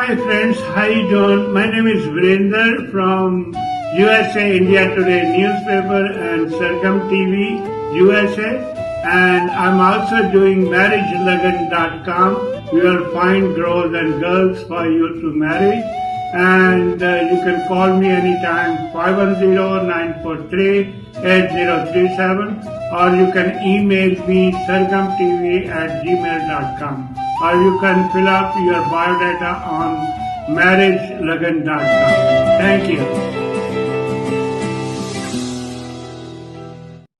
Hi friends, hi John. My name is Virender from USA India Today newspaper and Circum TV USA and I'm also doing marriagelagan.com. You will find girls and girls for you to marry and uh, you can call me anytime 510-943-8037 or you can email me sargamtv at gmail.com or you can fill up your biodata on marriagelagan.com. Thank you.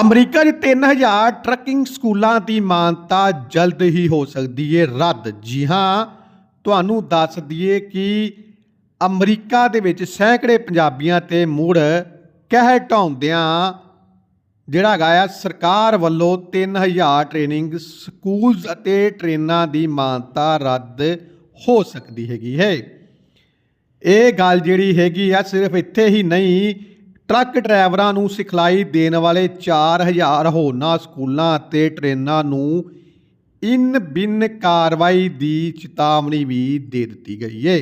America 'ਚ 3000 trucking ਸਕੂਲਾਂ ਦੀ ਮਾਨਤਾ ਜਲਦ ਹੀ ਹੋ ਸਕਦੀ ਏ। ਰੱਦ। ਜੀ ਹਾਂ, ਤੁਹਾਨੂੰ ਦੱਸ ਦਈਏ ਕਿ ਅਮਰੀਕਾ ਦੇ ਵਿੱਚ ਸੈਂਕੜੇ ਪੰਜਾਬੀਆਂ ਤੇ ਮੁੜ ਕਹਿ ਢਾਉਂਦਿਆਂ ਜਿਹੜਾ ਹੈਗਾ ਆ, ਸਰਕਾਰ ਵੱਲੋਂ 3000 ਟ੍ਰੇਨਿੰਗ ਸਕੂਲਸ ਅਤੇ ਟ੍ਰੇਨਾਂ ਦੀ ਮਾਨਤਾ ਰੱਦ ਹੋ ਸਕਦੀ ਹੈਗੀ ਹੈ। ਇਹ ਗੱਲ ਜਿਹੜੀ ਹੈਗੀ ਆ, ਸਿਰਫ ਇੱਥੇ ਹੀ ਨਹੀਂ ਟਰੱਕ ਡਰਾਈਵਰਾਂ ਨੂੰ ਸਿਖਲਾਈ ਦੇਣ ਵਾਲੇ 4000 ਹੋਰਨਾਂ ਸਕੂਲਾਂ ਅਤੇ ਟ੍ਰੇਨਾਂ ਨੂੰ ਇਨ ਬਿਨ ਕਾਰਵਾਈ ਦੀ ਚੇਤਾਵਨੀ ਵੀ ਦੇ ਦਿੱਤੀ ਗਈ ਹੈ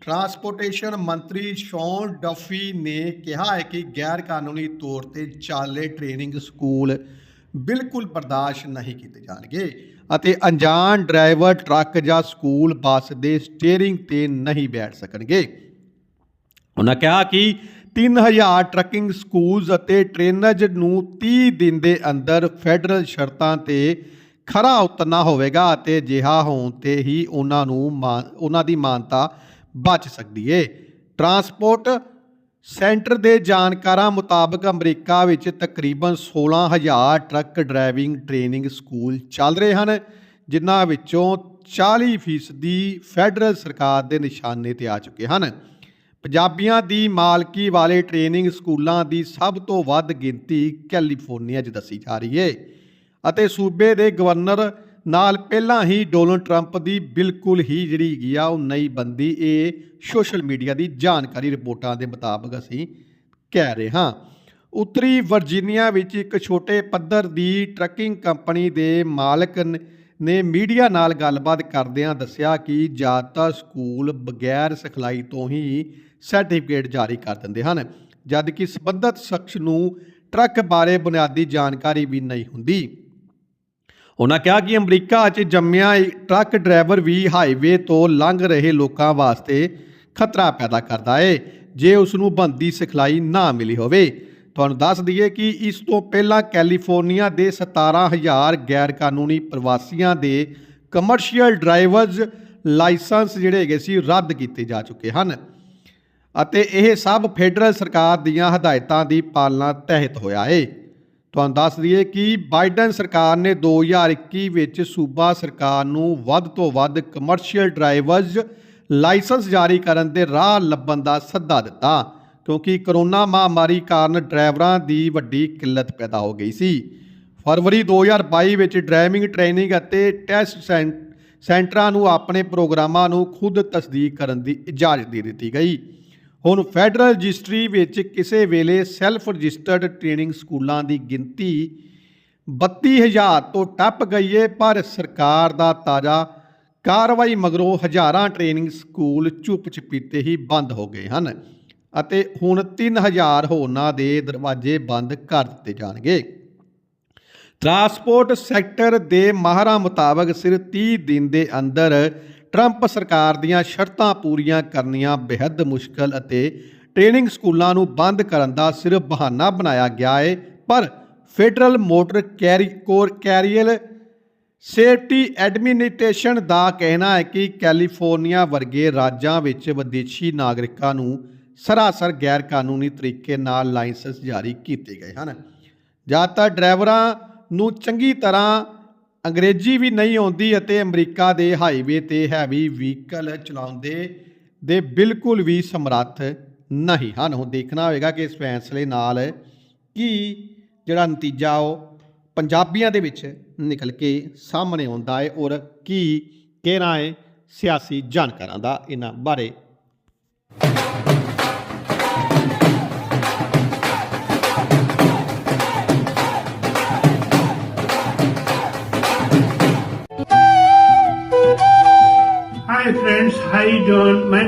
ਟਰਾਂਸਪੋਰਟੇਸ਼ਨ ਮੰਤਰੀ ਸ਼ੌਨ ਡਫੀ ਨੇ ਕਿਹਾ ਹੈ ਕਿ ਗੈਰ ਕਾਨੂੰਨੀ ਤੌਰ ਤੇ ਚਾਲੇ ਟ੍ਰੇਨਿੰਗ ਸਕੂਲ ਬਿਲਕੁਲ ਬਰਦਾਸ਼ਤ ਨਹੀਂ ਕੀਤੇ ਜਾਣਗੇ ਅਤੇ ਅਣਜਾਣ ਡਰਾਈਵਰ ਟਰੱਕ ਜਾਂ ਸਕੂਲ ਬੱਸ ਦੇ ਸਟੀਅਰਿੰਗ ਤੇ ਨਹੀਂ ਬੈਠ ਸਕਣਗੇ। ਉਹਨਾਂ ਕਿਹਾ ਕਿ 3000 ਟਰੱਕਿੰਗ ਸਕੂਲਸ ਅਤੇ ਟ੍ਰੇਨਰਜ਼ ਨੂੰ 30 ਦਿਨ ਦੇ ਅੰਦਰ ਫੈਡਰਲ ਸ਼ਰਤਾਂ ਤੇ ਖਰਾ ਉਤਰਨਾ ਹੋਵੇਗਾ ਅਤੇ ਜਿਹਾ ਹੋਣ ਤੇ ਹੀ ਉਹਨਾਂ ਨੂੰ ਮਾਨ- ਉਹਨਾਂ ਦੀ ਮਾਨਤਾ ਬਚ ਸਕਦੀ ਏ। ਟਰਾਂਸਪੋਰਟ ਸੈਂਟਰ ਦੇ ਜਾਣਕਾਰਾਂ ਮੁਤਾਬਕ ਅਮਰੀਕਾ ਵਿੱਚ ਤਕਰੀਬਨ 16000 ਟਰੱਕ ਡਰਾਈਵਿੰਗ ਟ੍ਰੇਨਿੰਗ ਸਕੂਲ ਚੱਲ ਰਹੇ ਹਨ, ਜਿਨ੍ਹਾਂ ਵਿੱਚੋਂ 40% ਫੈਡਰਲ ਸਰਕਾਰ ਦੇ ਨਿਸ਼ਾਨੇ ਤੇ ਆ ਚੁੱਕੇ ਹਨ। ਪੰਜਾਬੀਆਂ ਦੀ ਮਾਲਕੀ ਵਾਲੇ ਟ੍ਰੇਨਿੰਗ ਸਕੂਲਾਂ ਦੀ ਸਭ ਤੋਂ ਵੱਧ ਗਿਣਤੀ ਕੈਲੀਫੋਰਨੀਆ 'ਚ ਦੱਸੀ ਜਾ ਰਹੀ ਹੈ ਅਤੇ ਸੂਬੇ ਦੇ ਗਵਰਨਰ ਨਾਲ ਪਹਿਲਾਂ ਹੀ ਡੋਨਲਡ ਟਰੰਪ ਦੀ ਬਿਲਕੁਲ ਹੀ ਜਿਹੜੀ ਹੈਗੀ ਆ, ਉਹ ਨਈ ਬੰਦੀ ਇਹ ਸੋਸ਼ਲ ਮੀਡੀਆ ਦੀ ਜਾਣਕਾਰੀ ਰਿਪੋਰਟਾਂ ਦੇ ਮੁਤਾਬਕ ਅਸੀਂ ਕਹਿ ਰਹੇ ਹਾਂ। ਉੱਤਰੀ ਵਰਜੀਨੀਆ ਵਿੱਚ ਇੱਕ ਛੋਟੇ ਪੱਧਰ ਦੀ ਟਰੱਕਿੰਗ ਕੰਪਨੀ ਦੇ ਮਾਲਕ ਨੇ ਮੀਡੀਆ ਨਾਲ ਗੱਲਬਾਤ ਕਰਦਿਆਂ ਦੱਸਿਆ ਕਿ ਜ਼ਿਆਦਾਤਰ ਸਕੂਲ ਬਗੈਰ ਸਿਖਲਾਈ ਤੋਂ ਹੀ ਸਰਟੀਫਿਕੇਟ ਜਾਰੀ ਕਰ ਦਿੰਦੇ ਹਨ। ਜਦ ਕਿ ਸੰਬੰਧਤ ਸ਼ਖਸ ਨੂੰ ਟਰੱਕ ਬਾਰੇ ਬੁਨਿਆਦੀ ਜਾਣਕਾਰੀ ਵੀ ਨਹੀਂ ਹੁੰਦੀ। ਉਹਨਾਂ ਕਿਹਾ ਕਿ ਅਮਰੀਕਾ 'ਚ ਜੰਮਿਆ ਟਰੱਕ ਡਰਾਈਵਰ ਵੀ ਹਾਈਵੇ ਤੋਂ ਲੰਘ ਰਹੇ ਲੋਕਾਂ ਵਾਸਤੇ ਖਤਰਾ ਪੈਦਾ ਕਰਦਾ ਏ। ਜੇ ਉਸ ਨੂੰ ਬੰਦੀ ਸਿਖਲਾਈ ਨਾ ਮਿਲੀ ਹੋਵੇ, ਤੁਹਾਨੂੰ ਦੱਸ ਦਈਏ ਕਿ ਇਸ ਤੋਂ ਪਹਿਲਾਂ ਕੈਲੀਫੋਰਨੀਆ ਦੇ 17000 ਗੈਰ ਕਾਨੂੰਨੀ ਪ੍ਰਵਾਸੀਆਂ ਦੇ ਕਮਰਸ਼ੀਅਲ ਡਰਾਈਵਰਜ਼ ਲਾਇਸੈਂਸ ਜਿਹੜੇ ਹੈਗੇ ਸੀ ਰੱਦ ਕੀਤੇ ਜਾ ਚੁੱਕੇ ਹਨ। ਅਤੇ ਇਹ ਸਭ ਫੈਡਰਲ ਸਰਕਾਰ ਦੀਆਂ ਹਦਾਇਤਾਂ ਦੀ ਪਾਲਣਾ ਤਹਿਤ ਹੋਇਆ ਏ। ਤੁਹਾਨੂੰ ਦੱਸ ਦਈਏ ਕਿ ਬਾਈਡਨ ਸਰਕਾਰ ਨੇ 2021 ਵਿੱਚ ਸੂਬਾ ਸਰਕਾਰ ਨੂੰ ਵੱਧ ਤੋਂ ਵੱਧ ਕਮਰਸ਼ੀਅਲ ਡਰਾਈਵਰਜ਼ ਲਾਇਸੈਂਸ ਜਾਰੀ ਕਰਨ ਦੇ ਰਾਹ ਲੱਭਣ ਦਾ ਸੱਦਾ ਦਿੱਤਾ, ਕਿਉਂਕਿ ਕਰੋਨਾ ਮਹਾਮਾਰੀ ਕਾਰਨ ਡਰਾਈਵਰਾਂ ਦੀ ਵੱਡੀ ਕਿੱਲਤ ਪੈਦਾ ਹੋ ਗਈ ਸੀ। ਫਰਵਰੀ 2022 ਵਿੱਚ ਡਰਾਈਵਿੰਗ ਟ੍ਰੇਨਿੰਗ ਅਤੇ ਟੈਸਟ ਸੈਂ- ਸੈਂਟਰਾਂ ਨੂੰ ਆਪਣੇ ਪ੍ਰੋਗਰਾਮਾਂ ਨੂੰ ਖੁਦ ਤਸਦੀਕ ਕਰਨ ਦੀ ਇਜਾਜ਼ਤ ਦੇ ਦਿੱਤੀ ਗਈ। ਹੁਣ ਫੈਡਰਲ ਰਜਿਸਟਰੀ ਵਿੱਚ ਕਿਸੇ ਵੇਲੇ ਸੈਲਫ ਰਜਿਸਟਰਡ ਟ੍ਰੇਨਿੰਗ ਸਕੂਲਾਂ ਦੀ ਗਿਣਤੀ 32000 ਤੋਂ ਟੱਪ ਗਈ ਹੈ ਪਰ ਸਰਕਾਰ ਦਾ ਤਾਜ਼ਾ ਕਾਰਵਾਈ ਮਗਰੋਂ ਹਜ਼ਾਰਾਂ ਟ੍ਰੇਨਿੰਗ ਸਕੂਲ ਚੁੱਪ ਚਪੀਤੇ ਹੀ ਬੰਦ ਹੋ ਗਏ ਹਨ ਅਤੇ ਹੁਣ 3000 ਹੋਰਨਾਂ ਦੇ ਦਰਵਾਜ਼ੇ ਬੰਦ ਕਰ ਦਿੱਤੇ ਜਾਣਗੇ। ਟਰਾਂਸਪੋਰਟ ਸੈਕਟਰ ਦੇ ਮਾਹਰਾਂ ਮੁਤਾਬਕ ਸਿਰਫ 30 ਦਿਨ ਦੇ ਅੰਦਰ ਟਰੰਪ ਸਰਕਾਰ ਦੀਆਂ ਸ਼ਰਤਾਂ ਪੂਰੀਆਂ ਕਰਨੀਆਂ ਬੇहद ਮੁਸ਼ਕਲ ਅਤੇ ਟ੍ਰੇਨਿੰਗ ਸਕੂਲਾਂ ਨੂੰ ਬੰਦ ਕਰਨ ਦਾ ਸਿਰਫ ਬਹਾਨਾ ਬਣਾਇਆ ਗਿਆ ਹੈ ਪਰ federal motor carry, core carrier safety administration ਦਾ ਕਹਿਣਾ ਹੈ ਕਿ ਕੈਲੀਫੋਰਨੀਆ ਵਰਗੇ ਰਾਜਾਂ ਵਿੱਚ ਵਿਦੇਸ਼ੀ ਨਾਗਰਿਕਾਂ ਨੂੰ ਸਰਾਸਰ ਗੈਰ ਕਾਨੂੰਨੀ ਤਰੀਕੇ ਨਾਲ ਲਾਇਸੈਂਸ ਜਾਰੀ ਕੀਤੇ ਗਏ ਹਨ। ਜ਼ਿਆਦਾਤਰ ਡਰਾਈਵਰਾਂ ਨੂੰ ਚੰਗੀ ਤਰ੍ਹਾਂ ਅੰਗਰੇਜ਼ੀ ਵੀ ਨਹੀਂ ਆਉਂਦੀ ਅਤੇ ਅਮਰੀਕਾ ਦੇ ਹਾਈਵੇ ਤੇ ਹੈਵੀ ਵਹੀਕਲ ਚਲਾਉਂਦੇ ਦੇ ਬਿਲਕੁਲ ਵੀ ਸਮਰੱਥ ਨਹੀਂ ਹਨ। ਹੁਣ ਦੇਖਣਾ ਹੋਵੇਗਾ ਕਿ ਇਸ ਫੈਸਲੇ ਨਾਲ ਕੀ ਜਿਹੜਾ ਨਤੀਜਾ ਉਹ ਪੰਜਾਬੀਆਂ ਦੇ ਵਿੱਚ ਨਿਕਲ ਕੇ ਸਾਹਮਣੇ ਆਉਂਦਾ ਹੈ ਔਰ ਕੀ ਕਹਿਣਾ ਹੈ ਸਿਆਸੀ ਜਾਣਕਾਰਾਂ ਦਾ ਇਹਨਾਂ ਬਾਰੇ।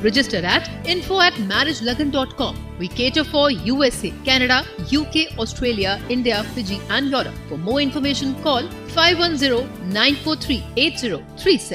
Register at info at marriagelagan.com. We cater for USA, Canada, UK, Australia, India, Fiji and Europe. For more information call 510 943 8037.